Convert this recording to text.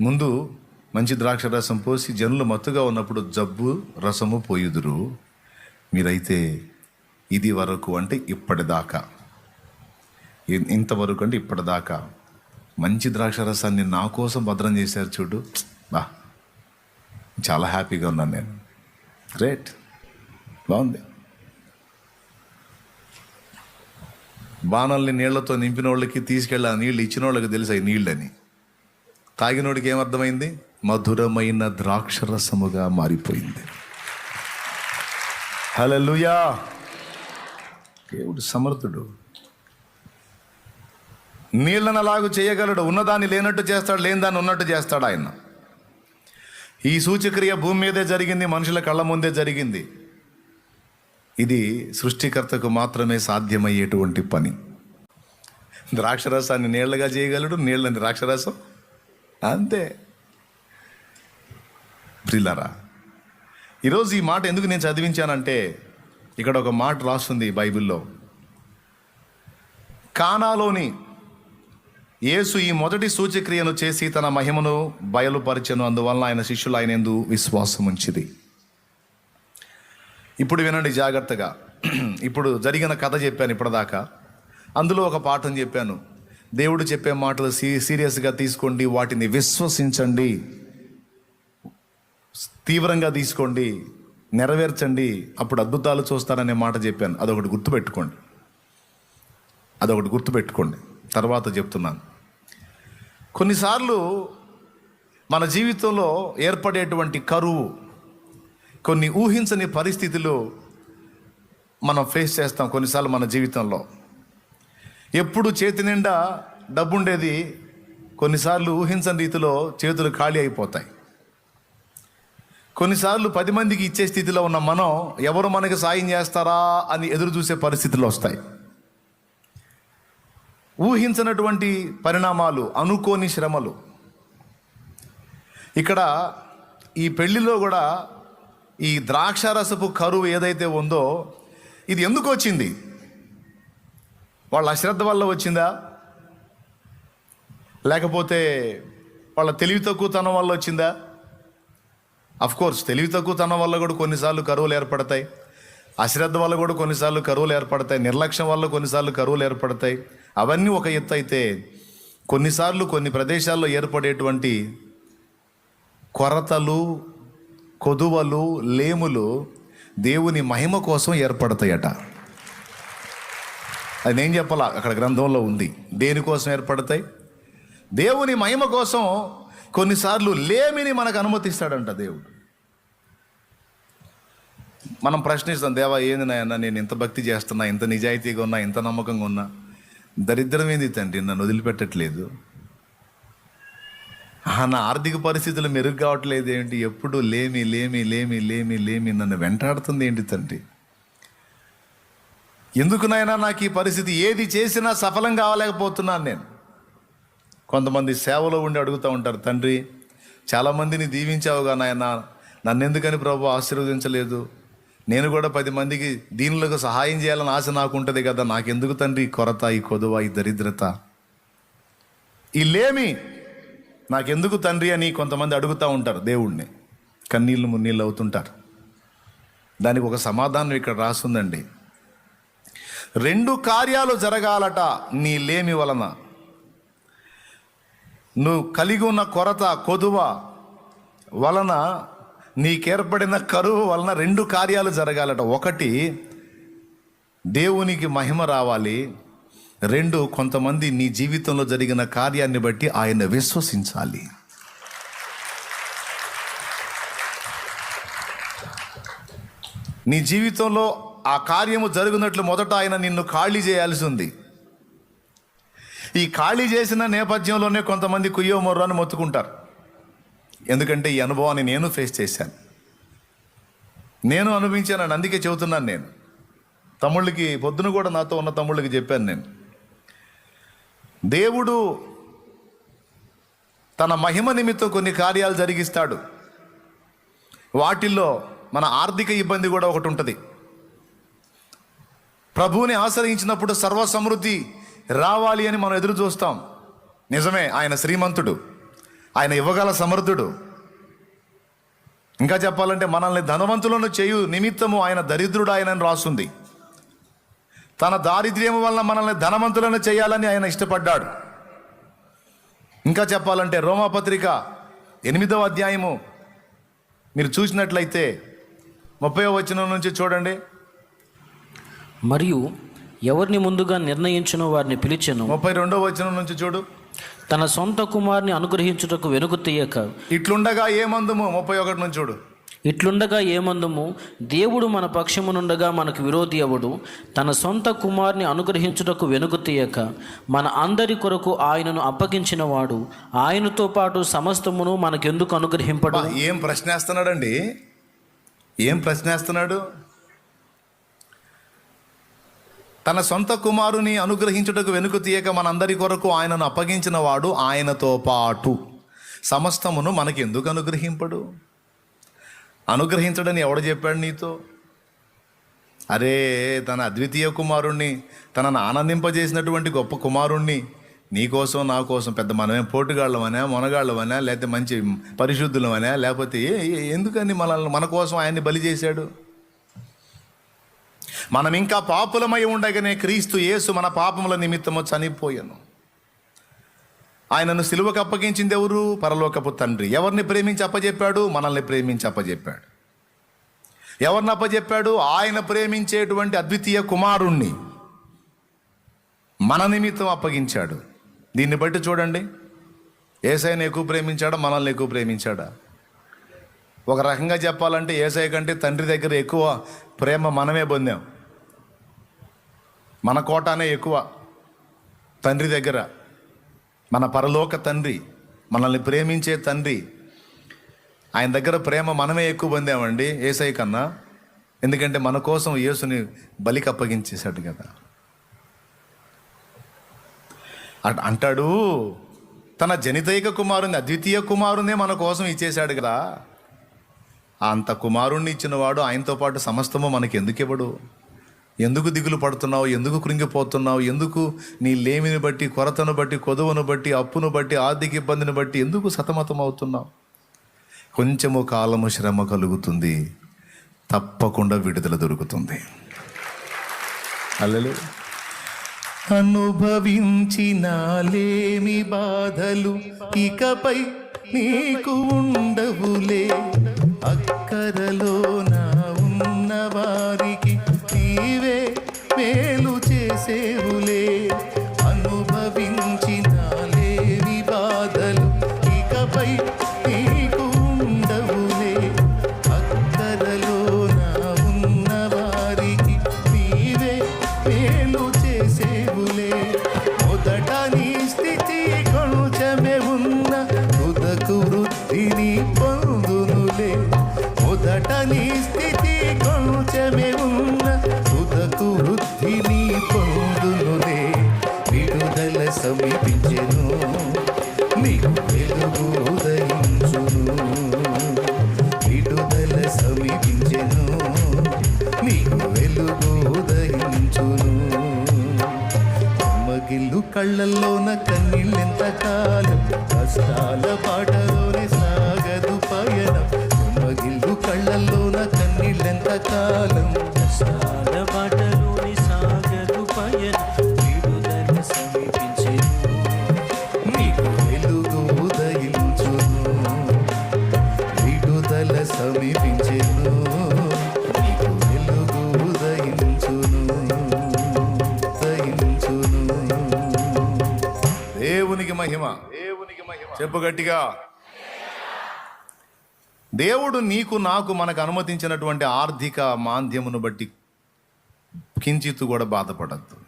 ముందు మంచి ద్రాక్ష రసం పోసి జనులు మత్తుగా ఉన్నప్పుడు జబ్బు రసము పోయుదురు. మీరైతే ఇది వరకు అంటే ఇప్పటిదాకా. ఇంతవరకు అంటే ఇప్పటిదాకా. మంచి ద్రాక్ష రసాన్ని నా కోసం భద్రం చేశారు చూడు. బా చాలా హ్యాపీగా ఉన్నాను నేను. గ్రేట్. బాగుంది. బాణల్ని నీళ్ళతో నింపిన వాళ్ళకి తీసుకెళ్ళి ఆ నీళ్ళు ఇచ్చిన వాళ్ళకి తెలుసు అవి నీళ్ళని. తాగినోడికి ఏమర్థమైంది మధురమైన ద్రాక్షరసముగా మారిపోయింది. హలలుయా దేవుడు సమర్థుడు. నీళ్ళను అలాగూ చేయగలడు. ఉన్నదాన్ని లేనట్టు చేస్తాడు లేని దాన్ని ఉన్నట్టు చేస్తాడు ఆయన. ఈ సూచక్రియ భూమి మీదే జరిగింది మనుషుల కళ్ళ ముందే జరిగింది. ఇది సృష్టికర్తకు మాత్రమే సాధ్యమయ్యేటువంటి పని. ద్రాక్షరసాన్ని నీళ్ళగా చేయగలడు నీళ్ళని ద్రాక్షరసం అంతే. ప్రిల్లరా ఈరోజు ఈ మాట ఎందుకు నేను చదివించానంటే ఇక్కడ ఒక మాట రాస్తుంది బైబిల్లో. కానాలోని యేసు ఈ మొదటి సూచక్రియను చేసి తన మహిమను బయలుపరిచను అందువలన ఆయన శిష్యులు ఆయన ఎందు విశ్వాసం ఉంచిది. ఇప్పుడు వినండి జాగ్రత్తగా. ఇప్పుడు జరిగిన కథ చెప్పాను ఇప్పటిదాకా. అందులో ఒక పాఠం చెప్పాను. దేవుడు చెప్పే మాటలు సీ సీరియస్గా తీసుకోండి వాటిని విశ్వసించండి. తీవ్రంగా తీసుకోండి నెరవేర్చండి. అప్పుడు అద్భుతాలు చూస్తారనే మాట చెప్పాను. అదొకటి గుర్తుపెట్టుకోండి. అదొకటి గుర్తుపెట్టుకోండి. తర్వాత చెప్తున్నాను. కొన్నిసార్లు మన జీవితంలో ఏర్పడేటువంటి కరువు కొన్ని ఊహించని పరిస్థితులు మనం ఫేస్ చేస్తాం కొన్నిసార్లు మన జీవితంలో. ఎప్పుడు చేతి నిండా డబ్బు ఉండేది కొన్నిసార్లు ఊహించని రీతిలో చేతులు ఖాళీ అయిపోతాయి. కొన్నిసార్లు పది మందికి ఇచ్చే స్థితిలో ఉన్న మనం ఎవరు మనకి సాయం చేస్తారా అని ఎదురు చూసే పరిస్థితులు వస్తాయి. ఊహించినటువంటి పరిణామాలు అనుకోని శ్రమలు. ఇక్కడ ఈ పెళ్ళిలో కూడా ఈ ద్రాక్షారసపు కరువు ఏదైతే ఉందో ఇది ఎందుకు వచ్చింది? వాళ్ళ అశ్రద్ధ వల్ల వచ్చిందా? లేకపోతే వాళ్ళ తెలివి తక్కువతనం వల్ల వచ్చిందా? అఫ్కోర్స్ తెలివి తక్కువతనం వల్ల కూడా కొన్నిసార్లు కరువులు ఏర్పడతాయి. అశ్రద్ధ వల్ల కూడా కొన్నిసార్లు కరువులు ఏర్పడతాయి. నిర్లక్ష్యం వల్ల కొన్నిసార్లు కరువులు ఏర్పడతాయి. అవన్నీ ఒక ఎత్తు అయితే కొన్నిసార్లు కొన్ని ప్రదేశాల్లో ఏర్పడేటువంటి కొరతలు కొదువలు లేములు దేవుని మహిమ కోసం ఏర్పడతాయట. అది నేను చెప్పాలా? అక్కడ గ్రంథంలో ఉంది. దేనికోసం ఏర్పడతాయి? దేవుని మహిమ కోసం కొన్నిసార్లు లేమిని మనకు అనుమతిస్తాడంట దేవుడు. మనం ప్రశ్నిస్తాం దేవా ఏంది నాయన? నేను ఇంత భక్తి చేస్తున్నా ఇంత నిజాయితీగా ఉన్నా ఇంత నమ్మకంగా ఉన్నా. దరిద్రం ఏంది తండ్రి? నన్ను వదిలిపెట్టట్లేదు. నా ఆర్థిక పరిస్థితులు మెరుగు కావట్లేదు ఏంటి? ఎప్పుడు లేమి లేమి లేమి లేమి లేమి నన్ను వెంటాడుతుంది ఏంటి తండ్రి? ఎందుకునైనా నాకు ఈ పరిస్థితి? ఏది చేసినా సఫలం కావలేకపోతున్నాను నేను. కొంతమంది సేవలో ఉండి అడుగుతూ ఉంటారు తండ్రి చాలామందిని దీవించావుగా నాయన. నన్నెందుకని ప్రభు ఆశీర్వదించలేదు? నేను కూడా పది మందికి దీనిలకు సహాయం చేయాలని ఆశ నాకు ఉంటుంది కదా. నాకెందుకు తండ్రి ఈ కొరత ఈ కొదువ ఈ దరిద్రత? ఈ లేమి నాకెందుకు తండ్రి అని కొంతమంది అడుగుతూ ఉంటారు దేవుణ్ణి. కన్నీళ్ళు మున్నీళ్ళు అవుతుంటారు. దానికి ఒక సమాధానం ఇక్కడ రాస్తుందండి రెండు కార్యాలు జరగాలట నీ లేమి వలన. నువ్వు కలిగి ఉన్న కొరత కొదువ వలన నీకేర్పడిన కరువు వలన రెండు కార్యాలు జరగాలట. ఒకటి దేవునికి మహిమ రావాలి. రెండు కొంతమంది నీ జీవితంలో జరిగిన కార్యాన్ని బట్టి ఆయన విశ్వసించాలి. నీ జీవితంలో ఆ కార్యము జరుగునట్లు మొదట ఆయన నిన్ను ఖాళీ చేయాల్సి ఉంది ఈ ఖాళీ చేసిన నేపథ్యంలోనే కొంతమంది కుయ్యో మొర్రాన్ని మొత్తుకుంటారు. ఎందుకంటే ఈ అనుభవాన్ని నేను ఫేస్ చేశాను. నేను అనుభవించానని అందుకే చెబుతున్నాను నేను. తమ్ముళ్ళకి పొద్దున కూడా నాతో ఉన్న తమ్ముళ్ళకి చెప్పాను నేను. దేవుడు తన మహిమ నిమిత్తం కొన్ని కార్యాలు జరిగిస్తాడు. వాటిల్లో మన ఆర్థిక ఇబ్బంది కూడా ఒకటి ఉంటుంది. ప్రభువుని ఆశ్రయించినప్పుడు సర్వ సమృద్ధి రావాలి అని మనం ఎదురు చూస్తాం. నిజమే ఆయన శ్రీమంతుడు. ఆయన ఇవ్వగల సమర్థుడు. ఇంకా చెప్పాలంటే మనల్ని ధనవంతులను చేయు నిమిత్తము ఆయన దరిద్రుడు ఆయనని రాస్తుంది తన దారిద్ర్యం వల్ల మనల్ని ధనవంతులను చేయాలని ఆయన ఇష్టపడ్డాడు. ఇంకా చెప్పాలంటే రోమాపత్రిక ఎనిమిదవ అధ్యాయము మీరు చూసినట్లయితే ముప్పై వచనం నుంచి చూడండి. మరియు ఎవరిని ముందుగా నిర్ణయించునో వారిని పిలిచెను. ముప్పై రెండవ వచనం నుంచి చూడు. తన సొంత కుమారుని అనుగ్రహించుటకు వెనుక తీయక. ఇట్లుండగా ఏమందుము ముప్పై ఒకటి నుంచి చూడు. ఇట్లుండగా ఏమందుము దేవుడు మన పక్షమునుండగా మనకు విరోధి ఎవడు? తన సొంత కుమారుని అనుగ్రహించుటకు వెనుక తీయక. మన అందరి కొరకు ఆయనను అప్పగించిన వాడు ఆయనతో పాటు సమస్తమును మనకెందుకు అనుగ్రహింపడు? ఏం ప్రశ్నేస్తున్నాడండి? ఏం ప్రశ్నేస్తున్నాడు? తన సొంత కుమారుని అనుగ్రహించుటకు వెనుక తీయక మనందరి కొరకు ఆయనను అప్పగించిన వాడు ఆయనతో పాటు. సమస్తమును మనకి ఎందుకు అనుగ్రహింపడు? అనుగ్రహించడని ఎవడు చెప్పాడు నీతో? అరే తన అద్వితీయ కుమారుణ్ణి తనను ఆనందింపజేసినటువంటి గొప్ప కుమారుణ్ణి నీకోసం నా కోసం పెద్ద మనమే పోటుగాళ్ళమనా మొనగాళ్ళమనా లేకపోతే మంచి పరిశుద్ధులమనా లేకపోతే ఏ- ఎందుకని మనల్ని మన కోసం ఆయన్ని బలి చేశాడు? మనం ఇంకా పాపులమై ఉండగానే క్రీస్తు యేసు మన పాపముల నిమిత్తము చనిపోయాను. ఆయనను సిలువకు అప్పగించింది ఎవరు? పరలోకపు తండ్రి. ఎవరిని ప్రేమించి అప్పజెప్పాడు? మనల్ని ప్రేమించి అప్పజెప్పాడు. ఎవరిని అప్పజెప్పాడు? ఆయన ప్రేమించేటువంటి అద్వితీయ కుమారుణ్ణి మన నిమిత్తం అప్పగించాడు. దీన్ని బట్టి చూడండి. ఏసైని ఎక్కువ ప్రేమించాడా? మనల్ని ఎక్కువ ప్రేమించాడా? ఒక రకంగా చెప్పాలంటే ఏసఐ కంటే తండ్రి దగ్గర ఎక్కువ ప్రేమ మనమే పొందాం. మన కోటానే ఎక్కువ. తండ్రి దగ్గర. మన పరలోక తండ్రి మనల్ని ప్రేమించే తండ్రి. ఆయన దగ్గర ప్రేమ మనమే ఎక్కువ పొందామండి ఏసై కన్నా. ఎందుకంటే మన కోసం యేసుని బలికి అప్పగించేశాడు కదా. అట్- అంటాడు తన జనితైక కుమారుని అద్వితీయ కుమారునే మన కోసం ఇచ్చేశాడు కదా. అంత కుమారుణ్ణి ఇచ్చినవాడు ఆయనతో పాటు సమస్తము మనకి ఎందుకు ఇవ్వడు ఎందుకు దిగులు పడుతున్నావు? ఎందుకు కృంగిపోతున్నావు? ఎందుకు నీ లేమిని బట్టి కొరతను బట్టి కొదువును బట్టి అప్పును బట్టి ఆర్థిక ఇబ్బందిని బట్టి ఎందుకు సతమతం అవుతున్నావు? కొంచెము కాలము శ్రమ కలుగుతుంది. తప్పకుండా విడుదల దొరుకుతుంది. అల్లలు అనుభవించిన లేమి బాధలు ఇకపై నీకు ఉండవులే. అక్కరలో నా ఉన్న వారికి నీవే మేలు చేసేవు. కళ్ళల్లోన కన్నీళ్ళెంత కాలం? కష్టాల పాటలోనే సాగదు పయనం. మగిల్లు కళ్ళల్లోన కన్నీళ్ళెంత కాలం? కష్టాల మహిమ. దేవునికి మహిమ. చెప్పు గట్టిగా. దేవుడు నీకు నాకు మనకు అనుమతించినటువంటి ఆర్థిక మాంద్యమును బట్టి కించిత్తు కూడా బాధపడద్దు.